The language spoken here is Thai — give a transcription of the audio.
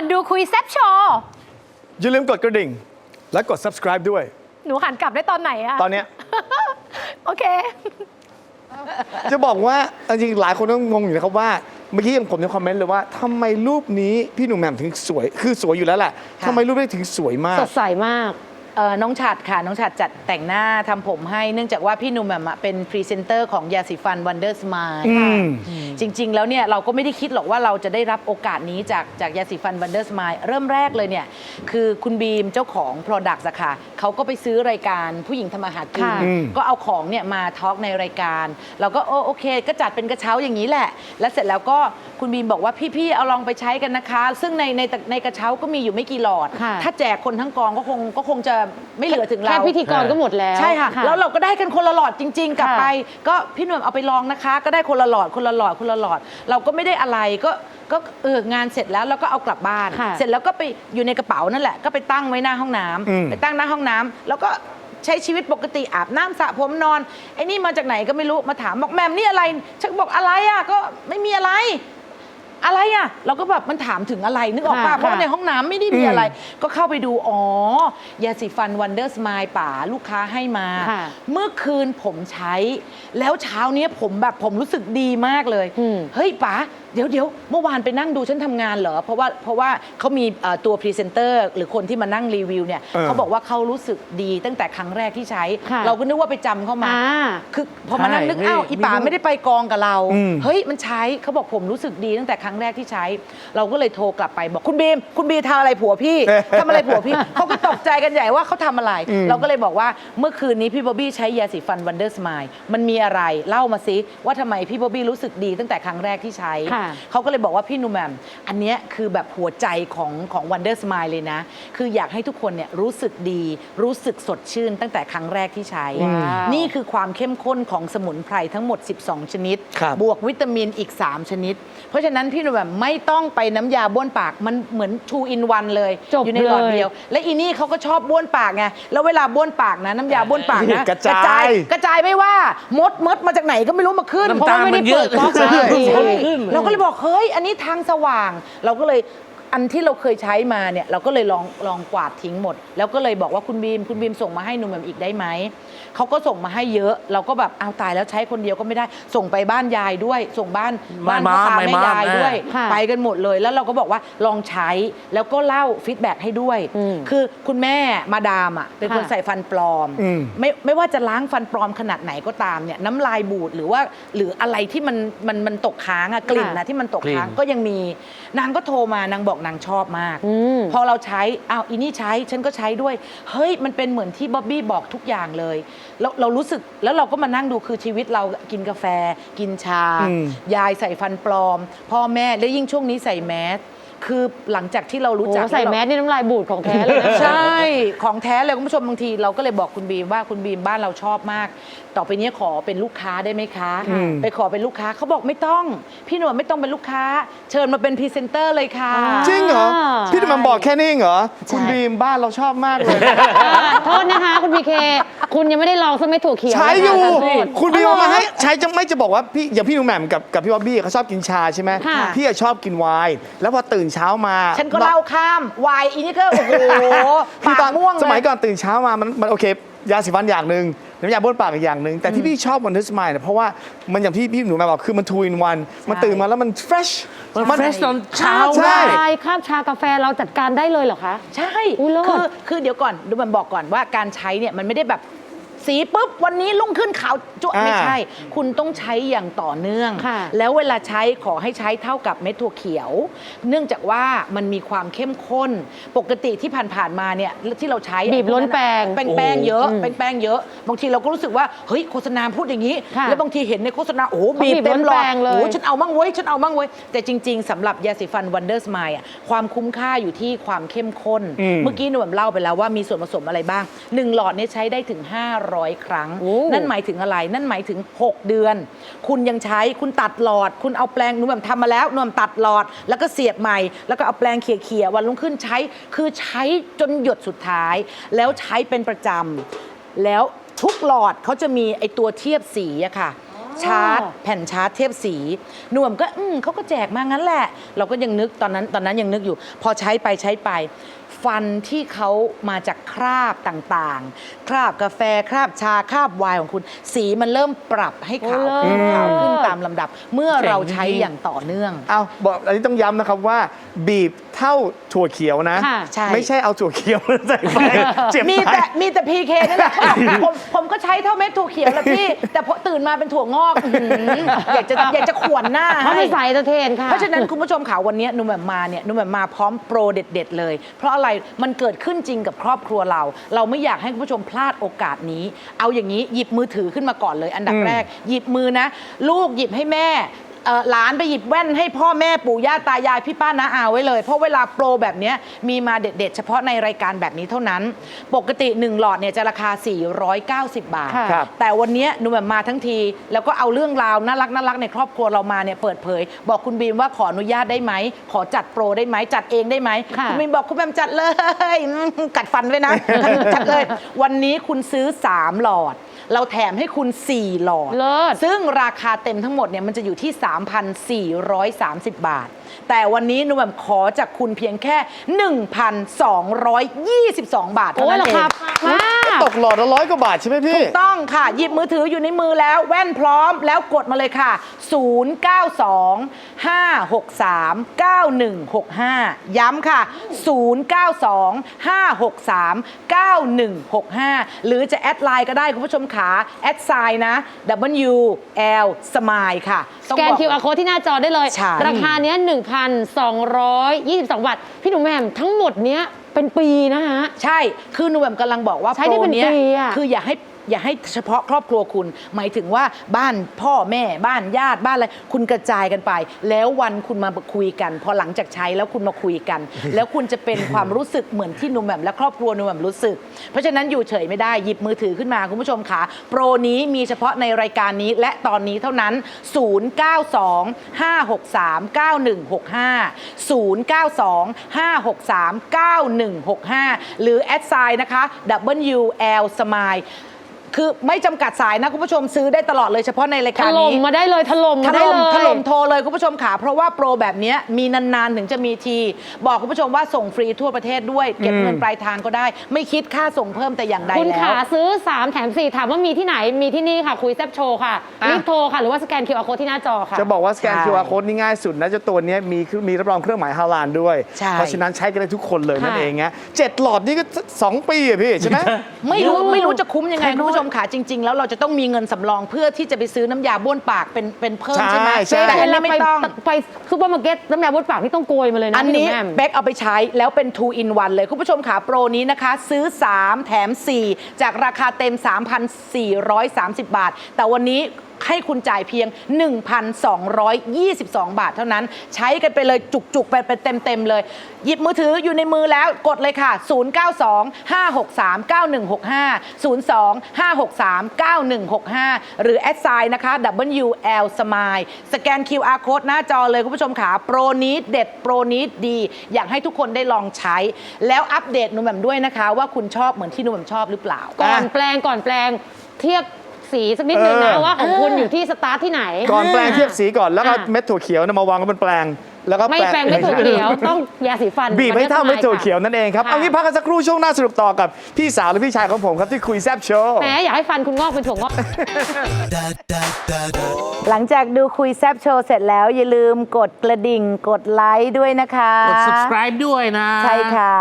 อนดูคุยแซบโชว์ อย่าลืมกดกระดิ่ง และกด subscribe ด้วย หนูหันกลับได้ตอนไหนอะตอนเนี้ย โอเค จะบอกว่าจริงๆหลายคนต้องงงอยู่นะครับว่าเมื่อกี้ผมในคอมเมนต์เลยว่าทำไมรูปนี้พี่หนุ่มแหม่มถึงสวย คือสวยอยู่แล้วแหละค่ะทำไมรูปนี้ถึงสวยมาก สดใสมากเอ่อน้องฉัดค่ะ น้องฉัดจัดแต่งหน้าทำผมให้ เนื่องจากว่าพี่หนุ่มอะเป็นพรีเซนเตอร์ของยาสีฟัน Wonder Smile อืม จริง ๆ แล้วเนี่ยเราก็ไม่ได้คิดหรอกว่าเราจะได้รับโอกาสนี้จากจากยาสีฟัน Wonder Smile เริ่มแรกเลยเนี่ยคือคุณบีมเจ้าของ Product อะค่ะเขาก็ไปซื้อรายการผู้หญิงทำมาหากิน ค่ะอืม ก็เอาของเนี่ยมาทอล์กในรายการ เราก็โอโอเค ก็จัดเป็นกระเช้าอย่างนี้แหละ แล้วเสร็จแล้วก็คุณบีมบอกว่าพี่ๆเอาลองไปใช้กันนะคะ ซึ่งในในในกระเช้าก็มีอยู่ไม่กี่หลอด ค่ะ ถ้าแจกคนทั้งกองก็คงก็คงจะไม่เหลือถึงเรา แค่พิธีกรก็หมดแล้ว ใช่ค่ะ แล้วเราก็ได้กันคนละหลอดจริง ๆ กลับค่ะไป ก็พี่หนุ่มเอาไปลองนะคะ ก็ได้คนละหลอดคนละหลอดคนละหลอด เราก็ไม่ได้อะไรก็ก็เอองานเสร็จแล้วเราก็เอากลับบ้าน ค่ะ เสร็จแล้วก็ไปอยู่ในกระเป๋านั่นแหละก็ไปตั้งไว้หน้าห้องน้ำอืม ไปตั้งหน้าห้องน้ำแล้วก็ใช้ชีวิตปกติอาบน้ำสระผมนอนไอ้นี่มาจากไหนก็ไม่รู้มาถามบอกแมมนี่อะไรฉันบอกอะไรอะก็ไม่มีอะไร อะไรอะ เราก็แบบมันถามถึงอะไรนึกออกป่ะค่ะเพราะว่าค่ะในห้องน้ำไม่ได้มีอะไร ก็เข้าไปดู อ๋อ ยาสีฟันวันเดอร์สมายป่าลูกค้าให้มา ค่ะ เมื่อคืนผมใช้ แล้วเช้าเนี้ยผมแบบผมรู้สึกดีมากเลย อืม เฮ้ยป๋าเดี๋ยวเดี๋ยวเมื่อวานไปนั่งดูฉันทำงานเหรอ เพราะว่าเพราะว่าเขามีเอ่อตัวพรีเซนเตอร์หรือคนที่มานั่งรีวิวเนี่ยเออ เขาบอกว่าเขารู้สึกดีตั้งแต่ครั้งแรกที่ใช้ ค่ะเราก็นึกว่าไปจำเข้ามา อ่า คือพอมานั่งนึกใช่อ้าวนี่อีป๋านี่ไม่ได้ไปกองกับเรา อืม เฮ้ยมันใช้เขาบอกผมรู้สึกดีตั้งแต่ครั้งแรกที่ใช้ เราก็เลยโทรกลับไปบอกคุณบีม คุณบีมทำอะไรผัวพี่ ทำอะไรผัวพี่ เขาก็ตกใจกันใหญ่ว่าเขาทำอะไร เราก็เลยบอกว่าเมื่อคืนนี้พี่บ๊อบบี้ใช้ยาสีฟันวันเดอร์สมายมันมีอะไรเล่ามาซิว่าทำไมพี่บ๊อบบี้รู้สึกดีตั้งแต่ครั้งแรกที่ใช้ ค่ะ เขาก็เลยบอกว่าพี่หนุ่มแหมมอันเนี้ยคือแบบหัวใจของของวันเดอร์สมายเลยนะ คืออยากให้ทุกคนเนี่ยรู้สึกดี รู้สึกสดชื่นตั้งแต่ครั้งแรกที่ใช้ ว้าวนี่คือความเข้มข้นของสมุนไพรทั้งหมด 12 ชนิดครับบวกวิตามินอีก 3 ชนิด เพราะฉะนั้นพี่หนุ่มแหมมไม่ต้องไปน้ำยาบ้วนปากมันเหมือน two in one เลยจบอยู่ในหลอดเลย เดียว และอีนี่เขาก็ชอบบ้วนปากไงแล้วเวลาบ้วนปากนะน้ำยาบ้วนปากนะกระจาย กระจายไม่ว่ามดมดมาจากไหนก็ไม่รู้มาขึ้นน้ำตาลมันเยอะ เพราะว่าไม่ได้เปิดก๊อกใช่จริงๆคนขึ้นเราก็เลยบอกเฮ้ยอันนี้ทางสว่าง เราก็เลย อันที่เราเคยใช้มาเนี่ยเราก็เลยลองลองกวาดทิ้งหมด แล้วก็เลยบอกว่าคุณบีมคุณบีมส่งมาให้หนุ่มแหม่มอีกได้ไหมเขาก็ส่งมาให้เยอะ เราก็แบบเอาตายแล้วใช้คนเดียวก็ไม่ได้ ส่งไปบ้านยายด้วย ส่งบ้านบ้านพ่อตาไม่แม่มายายด้วย ค่ะไปกันหมดเลยแล้วเราก็บอกว่าลองใช้แล้วก็เล่าฟีดแบ็กให้ด้วย อืมคือคุณแม่มาดามอะเป็นคนค่ะ ใส่ฟันปลอม อืม ไม่ไม่ว่าจะล้างฟันปลอมขนาดไหนก็ตามเนี่ยน้ำลายบูดหรือว่าหรืออะไรที่มันมันมันตกค้างอะกลิ่นนะที่มันตกค้างกลิ่น ก็ยังมี นางก็โทรมานางบอกนางชอบมาก อืม พอเราใช้อ้าวอีนี่ใช้ฉันก็ใช้ด้วย เฮ้ยมันเป็นเหมือนที่บ๊อบบี้บอกทุกอย่างเลยแล้วเรารู้สึกแล้วเราก็มานั่งดูคือชีวิตเรากินกาแฟ กินชา อืม ยายใส่ฟันปลอม พ่อแม่แล้วยิ่งช่วงนี้ใส่แมส คือหลังจากที่เรารู้โอ้จักใส่ล้วเราแมสนี่น้ำลายบูดของแท้เลยนะใช่ ของแท้เลยคุณผู้ชมบางทีเราก็เลยบอกคุณบีมว่าคุณบีมบ้านเราชอบมาก ต่อไปนี้ขอเป็นลูกค้าได้ไหมคะอืมไปขอเป็นลูกค้าเขาบอกไม่ต้อง พี่หนวดไม่ต้องเป็นลูกค้า เชิญมาเป็นพรีเซนเตอร์เลยค่ะอ่าจริงเหรอ พี่หนุ่มแหม่มบอกแค่นี้เองเหรอใช่คุณบีมบ้านเราชอบมากเลยโทษนะคะคุณพีเคคุณยังไม่ได้ลองสักเม็ดถั่วเขียวใช้อยู่นะคะขอโทษคุณบีมอ๋อเอามาให้ใช้จะไม่จะบอกว่าพี่อย่างพี่หนุ่มแหม่มกับกับพี่บ๊อบบี้เขาชอบกินชาใช่ไหมค่ะพี่อะชอบกินไวน์แล้วพอตื่นเช้ามาฉันก็เล่าข้ามวายอีนี่ก็โอ้โหคือปาตอกนม่วงเลสมัยก่อนตื่นเช้ามามันมันโอเค ยาสีฟันอย่างหนึ่งน้ำยาบ้วนปากอีกอย่างหนึ่งแต่ที่พี่ชอบวันเดอร์สมายเนี่ยเพราะว่ามันอย่างที่พี่หนูแหม่มบอกคือมันทูอินวันมันตื่นมาแล้วมันเฟรชมันเฟรชตอนเช้าใช่ได้ชายคาบชากาแฟเราจัดการได้เลยเหรอคะ ใช่อุ๊ยเลิศคือคือเดี๋ยวก่อนดูมันบอกก่อนว่าการใช้เนี่ยมันไม่ได้แบบ สีปุ๊บวันนี้ลุ่งขึ้นขาวจุ๊อ่า ไม่ใช่ คุณต้องใช้อย่างต่อเนื่อง ค่ะแล้วเวลาใช้ขอให้ใช้เท่ากับเม็ดถั่วเขียว เนื่องจากว่ามันมีความเข้มข้น ปกติที่ผ่านๆมาเนี่ยที่เราใช้บีบล้นแป้งแป้งแป้งเยอะอืมแป้งแป้งเยอะ บางทีเราก็รู้สึกว่าเฮ้ยโฆษณาพูดอย่างนี้ ค่ะแล้วบางทีเห็นในโฆษณาโอ้โหเขาบีบบีบเต็มหลอดล้นแป้งเลย โอ้โหฉันเอามั่งเว้ยฉันเอามั่งเว้ยแต่จริง ๆสำหรับยาสีฟันวันเดอร์สมายอะความคุ้มค่าอยู่ที่ความเข้มข้น อืม เมื่อกี้หนุ่มเล่าไปแล้วว่ามีส่วนผสมอะไรบ้าง1หลอดเนี่ยใช้ได้ถึง500 ครั้งโอ้นั่นหมายถึงอะไร นั่นหมายถึง 6 เดือน คุณยังใช้ คุณตัดหลอด คุณเอาแปลงหนุ่มทำมาแล้วหนุ่มตัดหลอด แล้วก็เสียบใหม่ แล้วก็เอาแปลงเขี่ยๆวันรุ่งขึ้นใช้ คือใช้จนหยดสุดท้าย แล้วใช้เป็นประจำ แล้วทุกหลอดเขาจะมีไอตัวเทียบสีอะค่ะชาร์จแผ่นชาร์จเทียบสีหนุ่มก็อืมเขาก็แจกมางั้นแหละ เราก็ยังนึกตอนนั้นตอนนั้นยังนึกอยู่ พอใช้ไปใช้ไป ฟันที่เขามาจากคราบต่างๆ คราบกาแฟคราบชาคราบไวน์ของคุณ สีมันเริ่มปรับให้ขาวขึ้นโอ้เลิศขาวขึ้นตามลำดับ เมื่อเราใช้อย่างต่อเนื่อง เอาบอกอันนี้ต้องย้ำนะครับว่า บีบเท่าถั่วเขียวนะ ค่ะใช่ ไม่ใช่เอาถั่วเขียวใส่ไปเจ็บมีไป แต่มีแต่พีเคนั่นแหละเขาบอกผมผมก็ใช้เท่าเม็ดถั่วเขียวแหละพี่ แต่พอตื่นมาเป็นถั่วงอกอื้อหืออยากจะอยากจะขวนหน้าเขาไม่ให้ใส่ตะเทนค่ะ เพราะฉะนั้นคุณผู้ชมค่ะวันนี้นุ่มแบบมาเนี่ยนุ่มแบบมาพร้อมโปรเด็ด ๆ เลย เพราะอะไรมันเกิดขึ้นจริงกับครอบครัวเรา เราไม่อยากให้คุณผู้ชมพลาดโอกาสนี้ เอาอย่างนี้หยิบมือถือขึ้นมาก่อนเลย อันดับอืมแรก หยิบมือนะ ลูกหยิบให้แม่เอ่อหลานไปหยิบแว่นให้พ่อแม่ปู่ย่าตายายพี่ป้าน้าอาไว้เลย เพราะเวลาโปรแบบเนี้ยมีมาเด็ดๆ เฉพาะในรายการแบบนี้เท่านั้น ปกติ 1 หลอดเนี่ยจะราคา 490 บาทค่ะครับ แต่วันนี้หนูแบบมาทั้งที แล้วก็เอาเรื่องราวน่ารักน่ารักในครอบครัวเรามาเนี่ยเปิดเผย บอกคุณบีมว่าขออนุญาตได้ไหม ขอจัดโปรได้ไหมจัดเองได้ไหมค่ะ ณบีมบอกคุณแบมจัดเลยอืมกัดฟันไว้นะ จัดเลย วันนี้คุณซื้อ 3 หลอด เราแถมให้คุณ 4 หลอด เลิศ ซึ่งราคาเต็มทั้งหมดเนี่ยมันจะอยู่ที่3,430 บาท แต่วันนี้นุ่มขอจากคุณเพียงแค่ 1,222 บาทเท่าโอ้ยนั้นราเอคางมาก ตกหลอดละร้อยกว่าบาทใช่ไหมพี่ ถูกต้องค่ะ หยิบมือถืออยู่ในมือแล้วแว่นพร้อมแล้วกดมาเลยค่ะ 092 563 9165 ย้ำค่ะ 092 563 9165 หรือจะแอดไลน์ก็ได้คุณผู้ชมขาแอดไซน์นะ W L Smile ค่ะสต้องแกน บอก QR code ที่หน้าจอได้เลย ใช่ ราคาเนี้ย1,222 บาท พี่หนุ่มแหม่มทั้งหมดเนี้ยเป็นปีนะฮะ ใช่ คือหนูแบบกำลังบอกว่าใช้ได้โปรเป็นเนี้ยปีอะ คืออย่าให้อย่าให้เฉพาะครอบครัวคุณ หมายถึงว่าบ้านพ่อแม่บ้านญาติบ้านอะไรคุณกระจายกันไป แล้ววันคุณมาคุยกัน พอหลังจากใช้แล้วคุณมาคุยกัน แล้วคุณจะเป็นความรู้สึกเหมือนที่หนุ่มแบบและครอบครัวหนุ่มแบบรู้สึก เพราะฉะนั้นอยู่เฉยไม่ได้หยิบมือถือขึ้นมาคุณผู้ชมค่ะโปรนี้มีเฉพาะในรายการนี้และตอนนี้เท่านั้น 092 563 9165 092 563 9165 หรือแอดไซน์นะคะ WL Smile คือไม่จำกัดสายนะคุณผู้ชมซื้อได้ตลอดเลยเฉพาะในรายถการล่มนี้มาได้เลยถล่มถมาได้ล่มเลยถล่มโทรเลยคุณผู้ชมค่ะเพราะว่าโปรแบบเนี้ยมีนานๆถึงจะมีที บอกคุณผู้ชมว่าส่งฟรีทั่วประเทศด้วย เก็บเงินปลายทางก็ได้ ไม่คิดค่าส่งเพิ่มแต่อย่างใดคุณแล้ขาวซื้อ 3 แถม 4 ถามว่ามีที่ไหนมีที่นี่ค่ะ คุยแซบโชว์ค่ะ อะ รีบโทรค่ะ หรือว่าสแกน QR code ที่หน้าจอค่ะ จะบอกว่าสแกน ใช่ QR code นี่ง่ายสุดนะเจ้าตัวเนี้ยมีคือมีรับรองเครื่องหมายฮาลานด้วย ใช่ เพราะฉะนั้นใช้กันได้ทุกคนเลยนั่นค่ะ เองฮะเจ็ดหลอดนี่ก็2ปีอะพี่ใช่ไหม ไม่รู้เยอะไม่รู้จะคุ้มยังไงใช่คุณผู้ชมค่ะจริง ๆ แล้วเราจะต้องมีเงินสำรองเพื่อที่จะไปซื้อน้ำยาบ้วนปากเป็นเป็นเพิ่มใช่ไหมใช่ใช่แต่อันเวลานี้ไปไม่ต้อง ไปซูเปอร์มาร์เก็ตน้ำยาบดปากนี่ต้องโกยมาเลยนะอันนี้พี่หมแหม่มเบคเอาไปใช้แล้วเป็น 2 in 1 เลย คุณผู้ชมขาโปรนี้นะคะ ซื้อ 3 แถม 4 จากราคาเต็ม 3,430 บาท แต่วันนี้ ให้คุณจ่ายเพียง 1,222 บาทเท่านั้น ใช้กันไปเลยจุกๆ ไปเป็นเต็ม ๆ เลย หยิบมือถืออยู่ในมือแล้วกดเลยค่ะ 092 563 9165 02 563 9165 หรือแอดไซน์นะคะ WL Smile สแกน QR code หน้าจอเลยคุณผู้ชมขาโปรนี้เด็ดโปรนี้ดี อยากให้ทุกคนได้ลองใช้ แล้วอัปเดตหนุ่มแหม่มด้วยนะคะ ว่าคุณชอบเหมือนที่หนุ่มแหม่มชอบหรือเปล่า ก่อนแปลงก่อนแปลงเทียบ สีสักนิดนึงนะเออว่าของคุณอยู่ที่สตาร์ทที่ไหน ก่อนแปลงเทียบสีก่อนแล้วก็อะเม็ดถั่วเขียวเนยมาวางไว้บนแปลง แล้วก็ไม่แปลงไม่ถูกเขียวต้องยาสีฟันบีบให้เท่าเม็ดถั่วเขียวค่ะนั่นเองครับเอางี้พักกันสักครู่ช่วงหน้าสรุปต่อกับพี่สาวและพี่ชายของผมครับที่คุยแซบโชว์แหมอยากให้ฟันคุณงอกเป็นถั่วงอกหลังจากดูคุยแซบโชว์เสร็จแล้วอย่าลืมกดกระดิ่งกดไลค์ด้วยนะคะกด subscribe ด้วยนะ ใช่ค่ะ